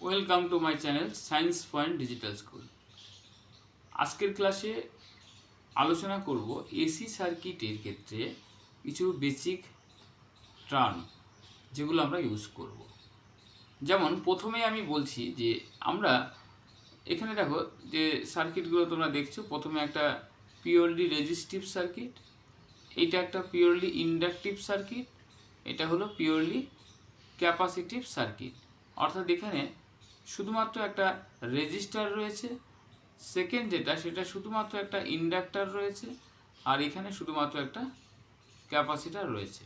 Welcome to my channel science point digital school আজকের ক্লাসে আলোচনা করব এসি সার্কিটের ক্ষেত্রে কিছু বেসিক টার্ম যেগুলো আমরা ইউজ করব। যেমন, প্রথমে আমি বলছি যে আমরা এখানে দেখো যে সার্কিটগুলো তোমরা দেখছ, প্রথমে একটা পিওরলি রেজিস্টিভ সার্কিট এটা একটা পিওরলি ইন্ডাকটিভ সার্কিট এটা হলো পিওরলি ক্যাপাসিটিভ সার্কিট অর্থাৎ এখানে শুধুমাত্র একটা রেজিস্টার রয়েছে। সেকেন্ড যেটা, সেটা শুধুমাত্র একটা ইন্ডাক্টার রয়েছে আর এখানে শুধুমাত্র একটা ক্যাপাসিটার রয়েছে।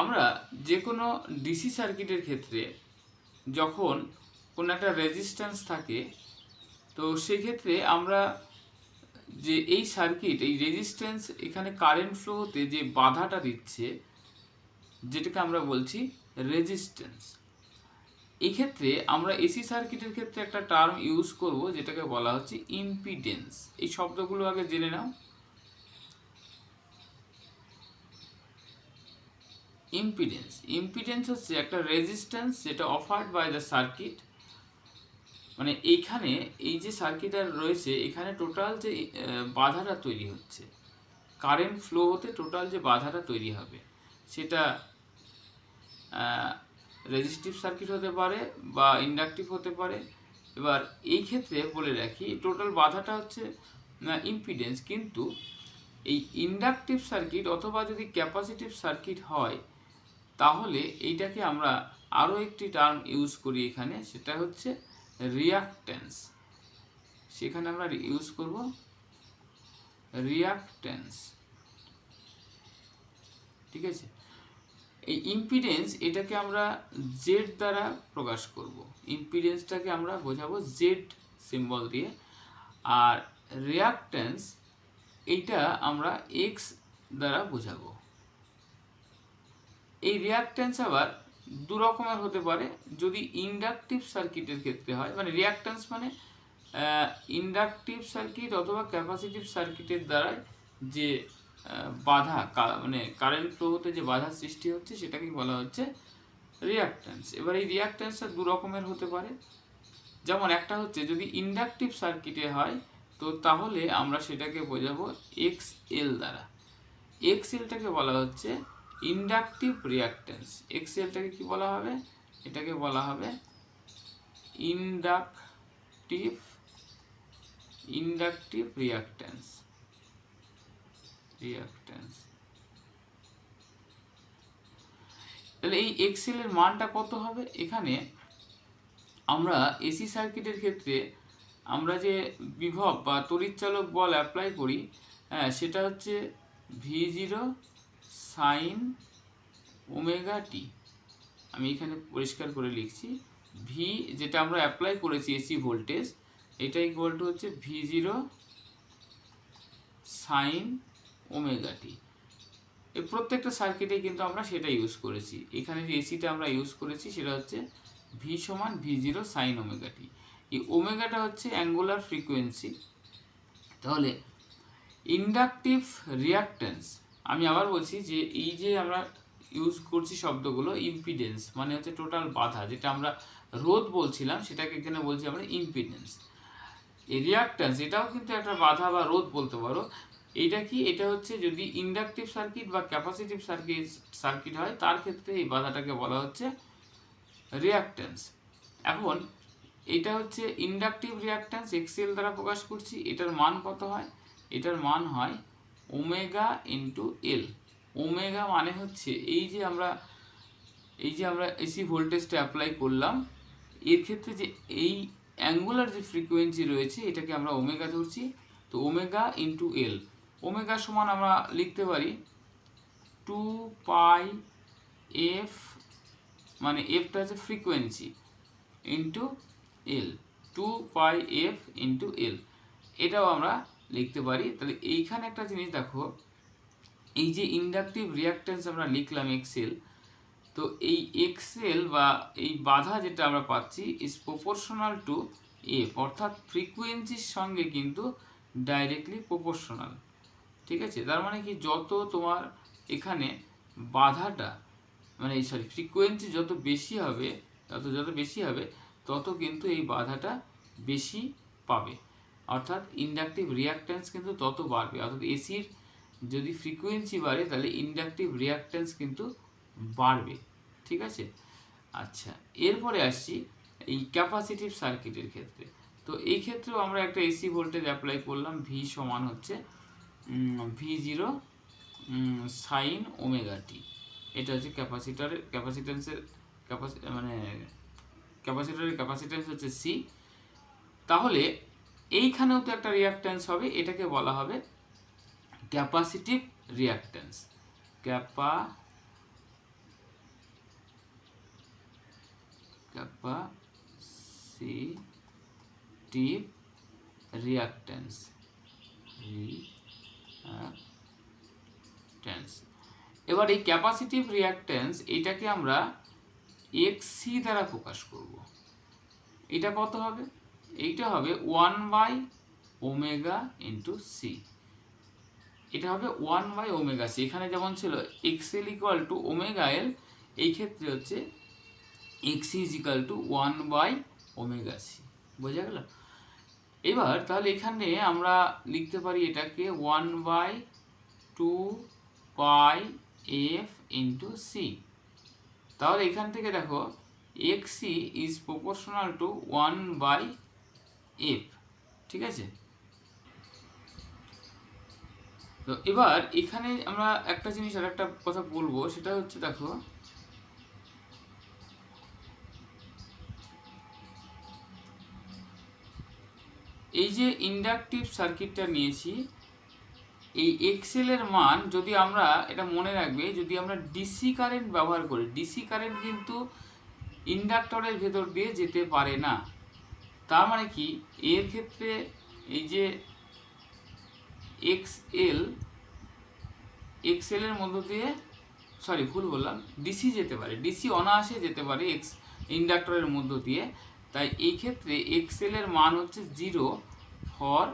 আমরা যে কোনো ডিসি সার্কিটের ক্ষেত্রে যখন কোনো একটা রেজিস্ট্যান্স থাকে, তো সেক্ষেত্রে আমরা যে এই সার্কিট এই রেজিস্ট্যান্স এখানে কারেন্ট ফ্লো হতে যে বাধাটা দিচ্ছে, যেটাকে আমরা বলছি রেজিস্ট্যান্স এক্ষেত্রে আমরা এসি সার্কিটের ক্ষেত্রে একটা টার্ম ইউজ করব, যেটাকে বলা হচ্ছে ইম্পিডেন্স এই শব্দগুলো আগে জেনে নাও। ইম্পিডেন্স ইম্পিডেন্স হচ্ছে একটা রেজিস্ট্যান্স যেটা অফার্ড বাই দ্য সার্কিট মানে এইখানে এই যে সার্কিটার রয়েছে, এখানে টোটাল যে বাধাটা তৈরি হচ্ছে কারেন্ট ফ্লো হতে টোটাল যে বাধাটা তৈরি হবে, সেটা রেজিস্টিভ সার্কিট হতে পারে বা ইন্ডাকটিভ হতে পারে। এবার এই ক্ষেত্রে বলে রাখি, টোটাল বাধাটা হচ্ছে ইম্পিডেন্স কিন্তু এই ইন্ডাকটিভ সার্কিট অথবা যদি ক্যাপাসিটিভ সার্কিট হয়, তাহলে এইটাকে আমরা আরও একটি টার্ম ইউজ করি এখানে, সেটা হচ্ছে রিয়াক্ট্যান্স সেখানে আমরা ইউজ করব রিয়াক্ট্যান্স ঠিক আছে? এই ইম্পিডেন্স এটাকে আমরা জেড দ্বারা প্রকাশ করব। ইম্পিডেন্সটাকে আমরা বোঝাবো জেড সিম্বল দিয়ে। আর রিয়াক্ট্যান্স এইটা আমরা এক্স দ্বারা বোঝাবো। এই রিয়াক্ট্যান্স আবার দু রকমের হতে পারে। যদি ইন্ডাকটিভ সার্কিটের ক্ষেত্রে হয় মানে রিয়াক্ট্যান্স মানে ইন্ডাকটিভ সার্কিট অথবা ক্যাপাসিটিভ সার্কিটের দ্বারা যে বাধা মানে কারেন্ট ফ্লো হতে যে বাধা সৃষ্টি হচ্ছে, সেটাকে বলা হচ্ছে রিয়াক্ট্যান্স এবার এই রিয়াক্ট্যান্সটা দু রকমের হতে পারে। যেমন একটা হচ্ছে, যদি ইন্ডাকটিভ সার্কিটে হয়, তো তাহলে আমরা সেটাকে বোঝাবো এক্স এল দ্বারা। এক্স এলটাকে বলা হচ্ছে ইন্ডাকটিভ রিয়াক্ট্যান্স এক্স এলটাকে কি বলা হবে? এটাকে বলা হবে ইন্ডাকটিভ ইন্ডাকটিভ রিয়াক্ট্যান্স রিয়াক্ট্যান্স তাহলে এই এক্সেল এর মানটা কত হবে? এখানে আমরা এসি সার্কিটের ক্ষেত্রে আমরা যে বিভব বা তড়িৎচালক বল অ্যাপ্লাই করি হ্যাঁ সেটা হচ্ছে V zero sine omega t আমি এখানে পরিষ্কার করে লিখছি ভি যেটা আমরা অ্যাপ্লাই করেছি এসি ভোল্টেজ এটা ইকুয়াল টু হচ্ছে V zero sine omega t. এই প্রত্যেকটা সার্কিটে কিন্তু আমরা সেটা ইউজ করেছি। এখানে যে এসিটা আমরা ইউজ করেছি সেটা হচ্ছে ভি সমান V zero sine omega T. এই ওমেগাটা হচ্ছে অ্যাঙ্গুলার ফ্রিকোয়েন্সি তাহলে ইন্ডাকটিভ রিয়াক্ট্যান্স আমি আবার বলছি যে এই যে আমরা ইউজ করছি শব্দগুলো ইম্পিডেন্স মানে হচ্ছে টোটাল বাধা, যেটা আমরা রোধ বলছিলাম, সেটাকে এখানে বলছি আমরা ইম্পিডেন্স রিয়াক্ট্যান্স এটাও কিন্তু একটা বাধা বা রোধ বলতে পারো। এইটা কি? এটা হচ্ছে যদি ইন্ডাকটিভ সার্কিট বা ক্যাপাসিটিভ সার্কিট সার্কিট হয়, তার ক্ষেত্রে এই বাধাটাকে বলা হচ্ছে রিয়াক্ট্যান্স এখন এটা হচ্ছে ইন্ডাকটিভ রিয়াক্ট্যান্স এক্সেল দ্বারা প্রকাশ করছি, এটার মান কত হয়? এটার মান হয় ওমেগা ইন্টু এল ওমেগা মানে হচ্ছে এই যে আমরা, এই যে আমরা এসি ভোল্টেজটা অ্যাপ্লাই করলাম, এর ক্ষেত্রে যে এই অ্যাঙ্গুলার যে ফ্রিকোয়েন্সি রয়েছে, এটাকে আমরা ওমেগা ধরছি। তো ওমেগা ইন্টু এল ওমেগা সমান আমরা লিখতে পারি টু পাই এফ মানে এফটা হচ্ছে frequency into L two pi F into L এটাও আমরা লিখতে পারি। তাহলে এইখানে একটা জিনিস দেখো, এই যে ইন্ডাকটিভ রিয়াক্ট্যান্স আমরা লিখলাম এক্সেল তো এই এক্সেল বা এই বাধা যেটা আমরা পাচ্ছি ইজ প্রপোর্শনাল টু এফ অর্থাৎ ফ্রিকোয়েন্সির সঙ্গে কিন্তু ডাইরেক্টলি প্রপোর্শনাল ঠিক আছে? তার মানে কি যত তোমার এখানে বাধাটা মানে সরি ফ্রিকোয়েন্সি যত বেশি হবে, তত যত বেশি হবে, তত কিন্তু এই বাধাটা বেশি পাবে। অর্থাৎ ইন্ডাকটিভ রিয়াক্ট্যান্স কিন্তু তত বাড়বে। অর্থাৎ এসির যদি ফ্রিকোয়েন্সি বাড়ে, তাহলে ইন্ডাকটিভ রিয়াক্ট্যান্স কিন্তু বাড়বে। ঠিক আছে? আচ্ছা এরপরে আসছি এই ক্যাপাসিটিভ সার্কিটের ক্ষেত্রে। তো এই ক্ষেত্রেও আমরা একটা এসি ভোল্টেজ অ্যাপ্লাই করলাম ভি সমান হচ্ছে V zero sine omega t এটা হচ্ছে ক্যাপাসিটারের ক্যাপাসিটেন্সের ক্যাপাসি মানে ক্যাপাসিটরের ক্যাপাসিটেন্স হচ্ছে সি তাহলে এইখানেও তো একটা রিয়াক্ট্যান্স হবে, এটাকে বলা হবে capacitive reactance capa capacitive reactance reactance এবার এই ক্যাপাসিটিভ রিয়াক্ট্যান্স এটাকে আমরা এক্সি দ্বারা প্রকাশ করব। এটা কত হবে? এইটা হবে one by omega into C এটা হবে ওয়ান বাই ওমেগা সি এখানে যেমন ছিল XL equal to omega L এই ক্ষেত্রে হচ্ছে X is equal to one by omega C বোঝা গেল? এবার তাহলে এখানে আমরা লিখতে পারি এটাকে one by two pi F into C তাহলে এখান থেকে দেখো X C is proportional to one by F ঠিক আছে? তো এবার এখানে আমরা একটা জিনিস আর একটা কথা বলব, সেটা হচ্ছে দেখো এই যে ইন্ডাকটিভ সার্কিটটা নিয়েছি, এই এক্সেল এর মান যদি আমরা, এটা মনে রাখবে, যদি আমরা ডিসি কারেন্ট ব্যবহার করি ডিসি কারেন্ট কিন্তু ইন্ডাক্টরের ভেতর দিয়ে যেতে পারে না। তার মানে কি? এর ক্ষেত্রে এই যে এক্স এল এক্সেল এর মধ্য দিয়ে সরি ভুল বললাম ডিসি যেতে পারে ডিসি অনায়াসে যেতে পারে এক্স ইন্ডাক্টরের মধ্য দিয়ে। তাই এই ক্ষেত্রে এক্সেল এর মান হচ্ছে জিরো ফর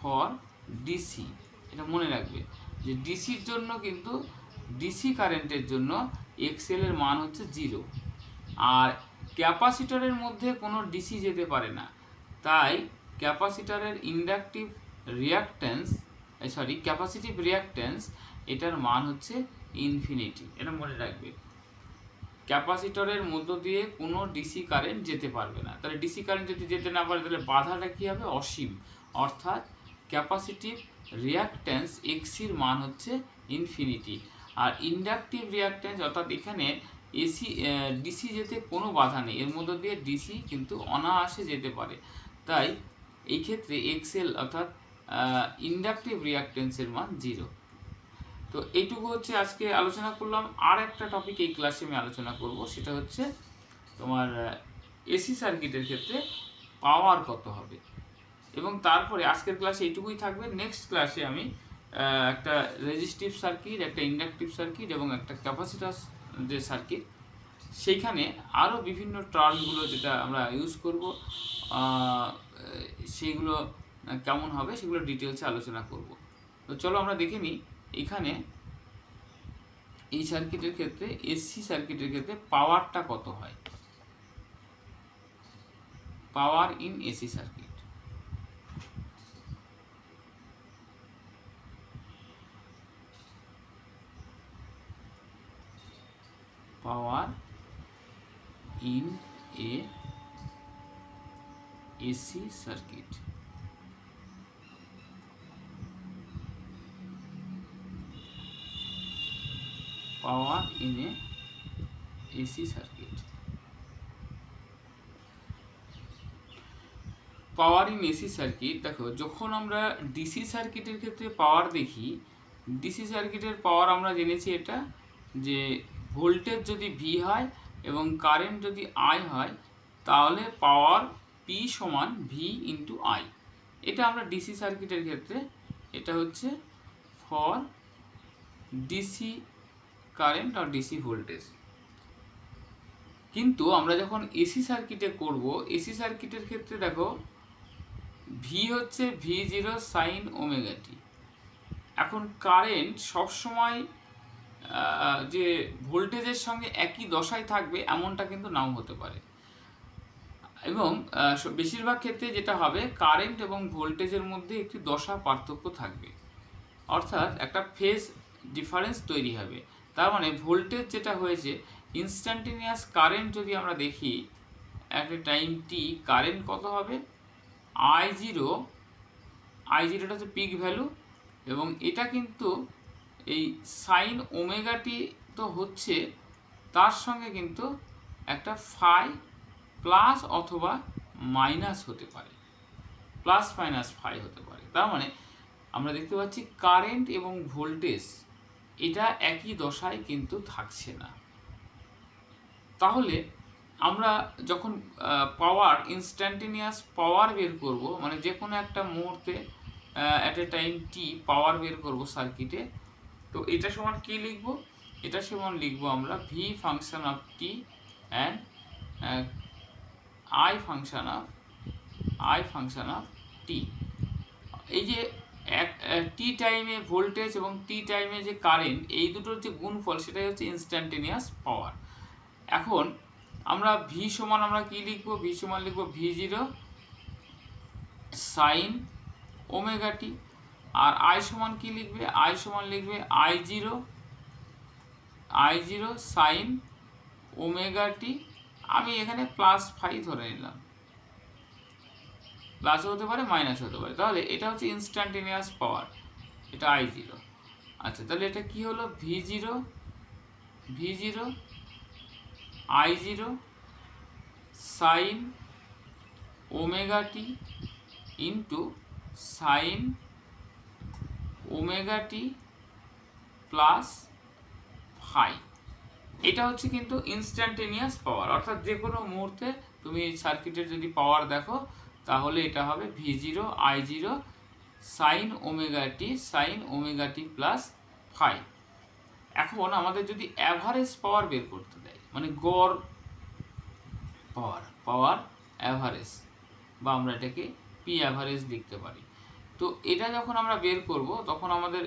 ফর ডিসি এটা মনে রাখবে যে ডিসির জন্য কিন্তু ডিসি কারেন্টের জন্য এক্সেল এর মান হচ্ছে জিরো আর ক্যাপাসিটরের মধ্যে কোনো ডিসি যেতে পারে না। তাই ক্যাপাসিটরের inductive reactance sorry capacitive reactance এটার মান হচ্ছে ইনফিনিটি এটা মনে রাখবে। ক্যাপাসিটরের মধ্য দিয়ে কোনো ডিসি কারেন্ট যেতে পারবে না। তাহলে ডিসি কারেন্ট যদি যেতে না পারে, তাহলে বাধাটা কী হবে? অসীম। অর্থাৎ ক্যাপাসিটিভ রিয়াক্ট্যান্স এক্সির মান হচ্ছে ইনফিনিটি। আর ইন্ডাকটিভ রিয়াক্ট্যান্স, অর্থাৎ এখানে এসি ডিসি যেতে কোনো বাধা নেই। এর মধ্য দিয়ে ডিসি কিন্তু অনায়াসে যেতে পারে। তাই এই ক্ষেত্রে এক্সেল অর্থাৎ ইন্ডাকটিভ রিয়াক্ট্যান্সের মান জিরো তো এইটুকু হচ্ছে আজকে আলোচনা করলাম। আর একটা টপিক এই ক্লাসে আমি আলোচনা করব, সেটা হচ্ছে তোমার এসি সার্কিটের ক্ষেত্রে পাওয়ার কত হবে? এবং তারপরে আজকের ক্লাসে এইটুকুই থাকবে। নেক্সট ক্লাসে আমি একটা রেজিস্টিভ সার্কিট একটা ইন্ডাকটিভ সার্কিট এবং একটা ক্যাপাসিটাস যে সার্কিট সেইখানে আরও বিভিন্ন টার্মগুলো যেটা আমরা ইউজ করব সেইগুলো কেমন হবে সেগুলো ডিটেলসে আলোচনা করব। তো চলো আমরা দেখে নিই এখানে এই সার্কিটের ক্ষেত্রে এসসি সার্কিটের ক্ষেত্রে পাওয়ারটা কত হয়? Power in AC circuit power in a AC circuit power in a AC circuit power in AC circuit দেখো, যখন আমরা ডিসি সার্কিটের ক্ষেত্রে পাওয়ার দেখি ডিসি সার্কিটের পাওয়ার আমরা জেনেছি এটা, যে ভোল্টেজ যদি ভি হয় এবং কারেন্ট যদি আই হয়, তাহলে পাওয়ার পি সমান ভি ইন্টু আই এটা আমরা ডিসি সার্কিটের ক্ষেত্রে, এটা হচ্ছে ফর ডিসি কারেন্ট আর ডিসি ভোল্টেজ কিন্তু আমরা যখন এসি সার্কিটে করব এসি সার্কিটের ক্ষেত্রে দেখো ভি হচ্ছে V zero sine omega T এখন কারেন্ট সবসময় যে ভোল্টেজের সঙ্গে একই দশায় থাকবে, এমনটা কিন্তু নাও হতে পারে। এবং বেশিরভাগ ক্ষেত্রে যেটা হবে কারেন্ট এবং ভোল্টেজের মধ্যে একটি দশা পার্থক্য থাকবে। অর্থাৎ একটা ফেজ ডিফারেন্স তৈরি হবে। তার মানে ভোল্টেজ যেটা হয়েছে ইনস্ট্যান্টেনিয়াস কারেন্ট যদি আমরা দেখি একটা টাইম টি কারেন্ট কত হবে? আই জিরো আই জিরোটা হচ্ছে পিক ভ্যালু এবং এটা কিন্তু এই সাইন ওমেগাটি তো হচ্ছে তার সঙ্গে কিন্তু একটা ফাই প্লাস অথবা মাইনাস হতে পারে। প্লাস মাইনাস ফাই হতে পারে। তার মানে আমরা দেখতে পাচ্ছি কারেন্ট এবং ভোল্টেজ এটা একই দশায় কিন্তু থাকছে না। তাহলে আমরা যখন পাওয়ার ইনস্ট্যান্টেনিয়াস পাওয়ার বের করব মানে যে কোনো একটা মুহূর্তে অ্যাট এ টাইম টি পাওয়ার বের করব সার্কিটে তো এটা সমান কি লিখব? এটা সমান লিখব আমরা V function of t and I function of I function of t এই যে এক টি টাইমে ভোল্টেজ এবং টি টাইমে যে কারেন্ট এই দুটোর যে গুণফল সেটাই হচ্ছে ইনস্ট্যান্টেনিয়াস পাওয়ার এখন আমরা ভি সমান আমরা কি লিখব? ভি সমান লিখব V zero sine omega t R I সমান কি লিখবে? আই সমান লিখবে I zero I zero sine omega t আমি এখানে প্লাস ফাইভ ধরে নিলাম। প্লাস হতে পারে মাইনাস হতে পারে। তাহলে এটা হচ্ছে ইনস্ট্যান্টেনিয়াস পাওয়ার এটা আই জিরো আচ্ছা তাহলে এটা কি হলো? V zero V zero I zero sine omega t into sine omega t plus phi এটা হচ্ছে কিন্তু ইনস্ট্যান্টেনিয়াস পাওয়ার অর্থাৎ যে কোনো মুহূর্তে তুমি সার্কিটের যদি পাওয়ার দেখো তাহলে এটা হবে V zero I zero sine omega t sine omega t plus phi এখন আমাদের যদি অ্যাভারেজ পাওয়ার বের করতে দেয় মানে গড় পাওয়ার পাওয়ার অ্যাভারেজ বা আমরা এটাকে পি অ্যাভারেজ লিখতে পারি। তো এটা যখন আমরা বের করব, তখন আমাদের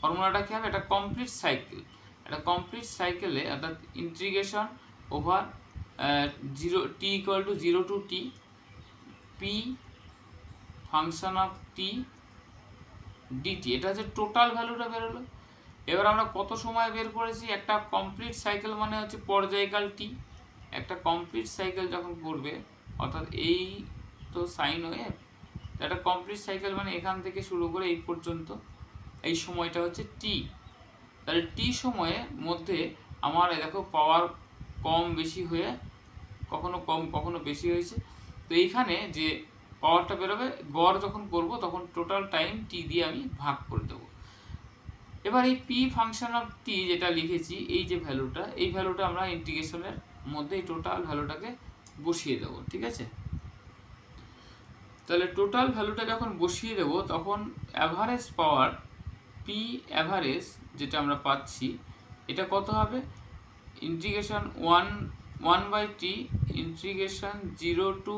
ফর্মুলাটা কী হবে? এটা কমপ্লিট সাইকেল একটা কমপ্লিট সাইকেলে অর্থাৎ integration over zero t equal to zero to t P function of t dt এটা হচ্ছে টোটাল ভ্যালুটা বেরোলো। এবার আমরা কত সময় বের করেছি? একটা কমপ্লিট সাইকেল মানে হচ্ছে পর্যায়কাল টি একটা কমপ্লিট সাইকেল যখন করবে, অর্থাৎ এই তো সাইন ওয়েভ একটা কমপ্লিট সাইকেল মানে এখান থেকে শুরু করে এই পর্যন্ত, এই সময়টা হচ্ছে টি তাহলে টি সময়ের মধ্যে আমার, দেখো পাওয়ার কম বেশি হয়ে, কখনো কম, কখনো বেশি হয়েছে। তো এইখানে যে পাওয়ারটা বেরোবে, গড় যখন করব, তখন টোটাল টাইম টি দিয়ে আমি ভাগ করে দেবো। এবার এই পি ফাংশন অফ টি যেটা লিখেছি, এই যে ভ্যালুটা এই ভ্যালুটা আমরা ইন্টিগ্রেশনের মধ্যে এই টোটাল ভ্যালুটাকে বসিয়ে দেবো, ঠিক আছে? তাহলে টোটাল ভ্যালুটা যখন বসিয়ে দেবো, তখন অ্যাভারেজ পাওয়ার পি অ্যাভারেজ যেটা আমরা পাচ্ছি, এটা কত হবে? Integration one one by t integration zero to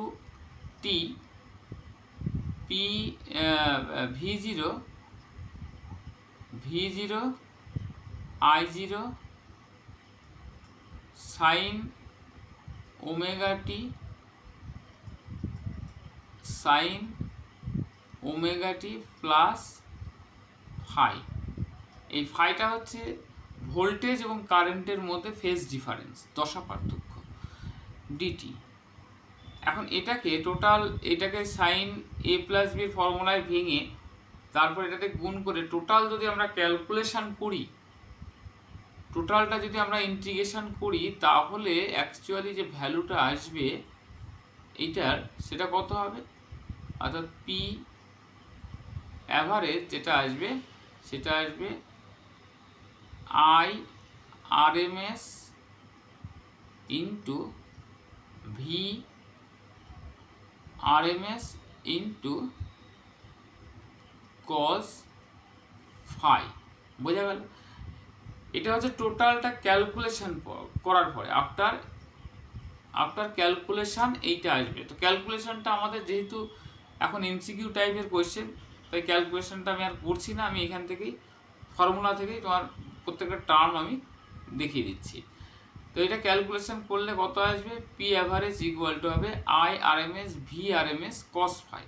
t P V zero V zero, I zero, sine omega t, sine omega t plus phi. এই ফাইটা হচ্ছে ভোল্টেজ এবং কারেন্টের মধ্যে ফেজ ডিফারেন্স, দশা পার্থক্য। ডিটি এখন এটাকে টোটাল এটাকে সাইন এ প্লাস বি ফর্মুলায় ভেঙে তারপর এটাতে গুণ করে টোটাল যদি আমরা ক্যালকুলেশন করি টোটালটা যদি আমরা ইন্টিগ্রেশন করি, তাহলে অ্যাকচুয়ালি যে ভ্যালুটা আসবে, এইটার সেটা কত হবে? অর্থাৎ পি অ্যাভারেজ যেটা আসবে, সেটা আসবে I R M S into V R M S into cos phi বোঝা গেল? এটা হচ্ছে টোটালটা ক্যালকুলেশন করার পরে। আফটার আফটার ক্যালকুলেশান এইটা আসবে। তো ক্যালকুলেশানটা আমাদের যেহেতু এখন এমসিকিউ টাইপের কোয়েশ্চেন তাই ক্যালকুলেশানটা আমি আর করছি না। আমি এখান থেকেই ফর্মুলা থেকেই তোমার প্রত্যেকটা টার্ম আমি দেখিয়ে দিচ্ছি। তো এটা ক্যালকুলেশন করলে কত আসবে? পি অ্যাভারেজ ইকুয়াল টু হবে I R M S V R M S cos phi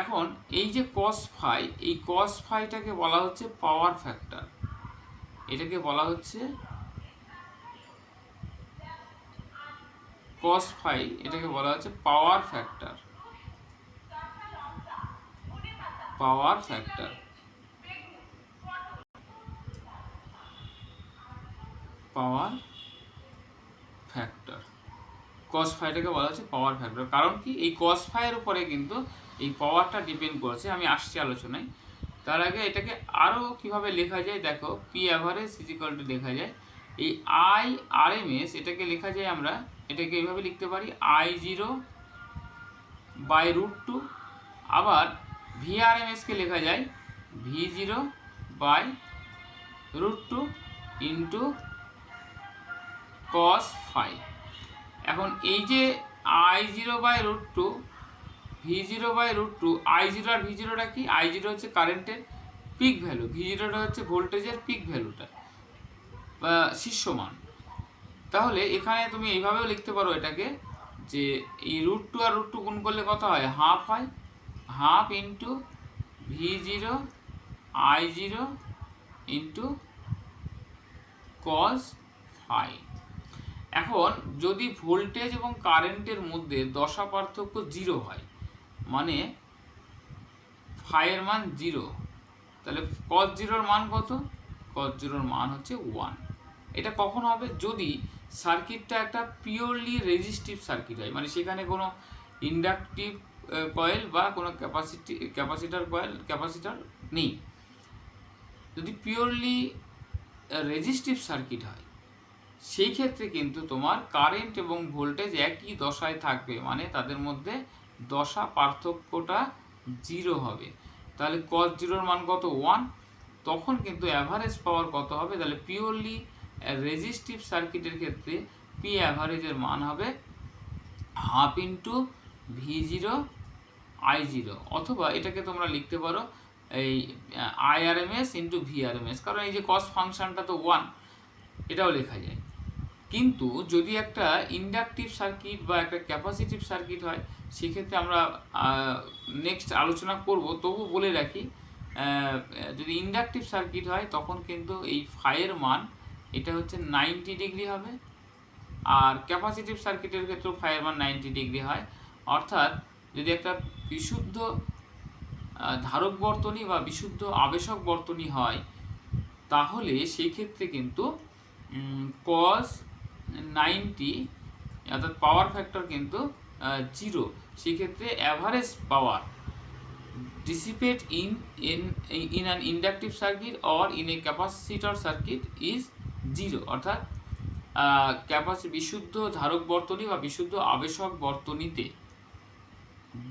এখন এই যে কস ফাই এই কস ফাইটাকে বলা হচ্ছে পাওয়ার ফ্যাক্টর এটাকে বলা হচ্ছে কস ফাই এটাকে বলা হচ্ছে power factor power factor power factor cos ফাইটাকে বলা হচ্ছে পাওয়ার ফ্যাক্টর কারণ কি? এই কস ফাইয়ের উপরে কিন্তু এই পাওয়ারটা ডিপেন্ড করছে। আমি আসছি আলোচনায়। তার আগে এটাকে আরও কীভাবে লেখা যায়? দেখো পি অ্যাভারেজ ইজিক্যাল টু লেখা যায়। এই আই আর এম এস এটাকে লেখা যায় আমরা, এটাকে এইভাবে লিখতে পারি I zero by root two আবার ভি আর এম এসকে লেখা যায় V zero by root two into cos phi এখন এই যে I zero by root two V zero by root two I zero R V জিরোটা কি? আই জিরো হচ্ছে কারেন্টের পিক ভ্যালু ভি জিরোটা হচ্ছে ভোল্টেজের পিক ভ্যালুটা বা শীর্ষমান তাহলে এখানে তুমি এইভাবেও লিখতে পারো এটাকে যে এই রুট টু আর রুট টু গুণ করলে কত হয়? হাফ হয়। Half into V zero I zero into cos phi এখন যদি ভোল্টেজ এবং কারেন্টের মধ্যে দশা পার্থক্য জিরো হয় মানে ফাইয়ের মান জিরো তাহলে কস জিরোর মান কত? কস জিরোর মান হচ্ছে ওয়ান এটা কখন হবে? যদি সার্কিটটা একটা পিওরলি রেজিস্টিভ সার্কিট হয় মানে সেখানে কোনো ইন্ডাকটিভ কয়েল বা কোনো ক্যাপাসিটি ক্যাপাসিটার কয়েল ক্যাপাসিটার নেই। যদি পিওরলি রেজিস্টিভ সার্কিট হয় সেই ক্ষেত্রে কিন্তু তোমার কারেন্ট এবং ভোল্টেজ একই দশায় থাকবে মানে তাদের মধ্যে দশা পার্থক্যটা জিরো হবে। তাহলে কস জিরোর মান কত? ওয়ান তখন কিন্তু অ্যাভারেজ পাওয়ার কত হবে? তাহলে পিওরলি রেজিস্টিভ সার্কিটের ক্ষেত্রে পি অ্যাভারেজের মান হবে half into V zero I zero অথবা এটাকে তোমরা লিখতে পারো এই I R M S into V R M S কারণ এই যে কস ফাংশনটা তো ওয়ান এটাও লেখা যায়। কিন্তু যদি একটা ইন্ডাকটিভ সার্কিট বা একটা ক্যাপাসিটিভ সার্কিট হয়, সেক্ষেত্রে আমরা নেক্সট আলোচনা করব। তবু বলে রাখি যদি ইন্ডাকটিভ সার্কিট হয়, তখন কিন্তু এই ফাইয়ের মান, এটা হচ্ছে নাইনটি ডিগ্রি হবে। আর ক্যাপাসিটিভ সার্কিটের ক্ষেত্রেও ফাইয়ের মান নাইনটি ডিগ্রি হয়। অর্থাৎ, যদি একটা বিশুদ্ধ ধারক বর্তনী বা বিশুদ্ধ আবেশক বর্তনী হয়, তাহলে সেই ক্ষেত্রে কিন্তু কস নাইনটি, অর্থাৎ পাওয়ার ফ্যাক্টর কিন্তু জিরো সেক্ষেত্রে average power dissipate in in in an inductive circuit or in a capacitor circuit is zero অর্থাৎ ক্যাপাসি বিশুদ্ধ ধারক বর্তনী বা বিশুদ্ধ আবেশক বর্তনীতে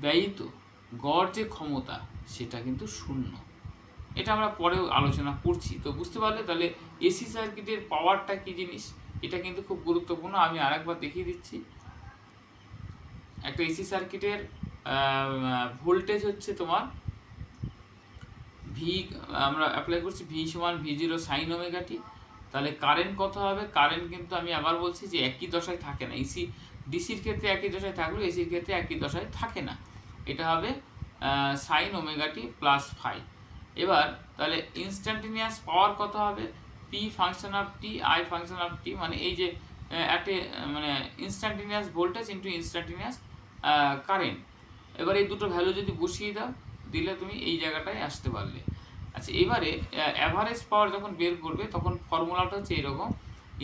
ব্যয়িত গড় যে ক্ষমতা, সেটা কিন্তু শূন্য। এটা আমরা পরেও আলোচনা করছি। তো বুঝতে পারলে তাহলে এসি সার্কিটের পাওয়ারটা কি জিনিস? এটা কিন্তু খুব গুরুত্বপূর্ণ। আমি আরেকবার দেখিয়ে দিচ্ছি। একটা এসি সার্কিটের ভোল্টেজ হচ্ছে তোমার ভি আমরা অ্যাপ্লাই করছি ভি সমান V zero sine omega T তাহলে কারেন্ট কত হবে? কারেন্ট কিন্তু আমি আবার বলছি যে একই দশায় থাকে না। এসি ডিসির ক্ষেত্রে একই দশায় থাকলেও এসির ক্ষেত্রে একই দশায় থাকে না। এটা হবে সাইন ওমেগাটি প্লাস ফাইভ এবার তাহলে ইনস্ট্যান্টেনিয়াস পাওয়ার কত হবে? P function of t I function of t মানে এই যে একটা মানে instantaneous voltage into instantaneous current এবার এই দুটো ভ্যালু যদি বসিয়ে দাও, দিলে তুমি এই জায়গাটায় আসতে পারলে। আচ্ছা এবারে অ্যাভারেজ পাওয়ার যখন বের করবে, তখন ফর্মুলাটা হচ্ছে এরকম।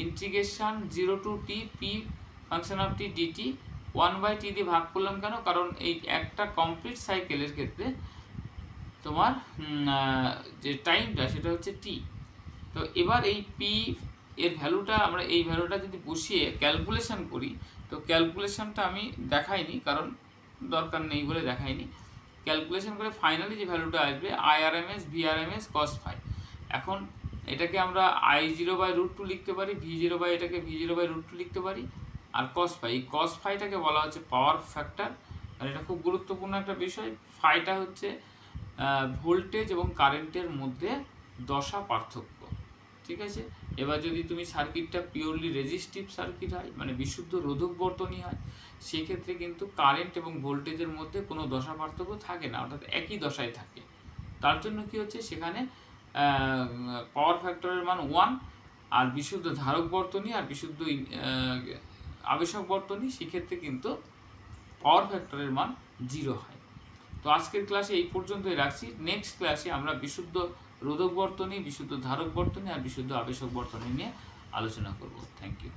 Integration zero to t P function of t dt one by t দিয়ে ভাগ করলাম কেন? কারণ এই একটা কমপ্লিট সাইকেলের ক্ষেত্রে তোমার যে টাইমটা সেটা হচ্ছে টি তো এবার এই পি এর ভ্যালুটা আমরা এই ভ্যালুটা যদি বসিয়ে ক্যালকুলেশন করি, তো ক্যালকুলেশনটা আমি দেখাইনি কারণ দরকার নেই বলে দেখাইনি। ক্যালকুলেশন করে ফাইনালি যে ভ্যালুটা আসবে আইআরএমএস ভিআরএমএস কস ফাইভ এখন এটাকে আমরা I zero by root two লিখতে পারি ভি জিরো বাই এটাকে V zero by root two লিখতে পারি, আর কস ফাই এই কস ফাইটাকে বলা হচ্ছে পাওয়ার ফ্যাক্টর আর এটা খুব গুরুত্বপূর্ণ একটা বিষয় ফাইটা হচ্ছে ভোল্টেজ এবং কারেন্টের মধ্যে দশা পার্থক্য। ঠিক আছে? এবার যদি তুমি সার্কিটটা পিওরলি রেজিস্টিভ সার্কিট হয় মানে বিশুদ্ধ রোধক বর্তনী হয়, সেক্ষেত্রে কিন্তু কারেন্ট এবং ভোল্টেজের মধ্যে কোনো দশা পার্থক্য থাকে না, অর্থাৎ একই দশায় থাকে। তার জন্য কি হচ্ছে? সেখানে পাওয়ার ফ্যাক্টরের মান ওয়ান আর বিশুদ্ধ ধারক বর্তনী আর বিশুদ্ধ আবেশক বর্তনী, সেক্ষেত্রে কিন্তু পাওয়ার ফ্যাক্টরের মান জিরো হয়। তো আজকের ক্লাসে এই পর্যন্তই রাখছি। নেক্সট ক্লাসে আমরা বিশুদ্ধ রোধক বর্তনী বিশুদ্ধ ধারক বর্তনী আর বিশুদ্ধ আবেশক বর্তনী নিয়ে আলোচনা করব। Thank you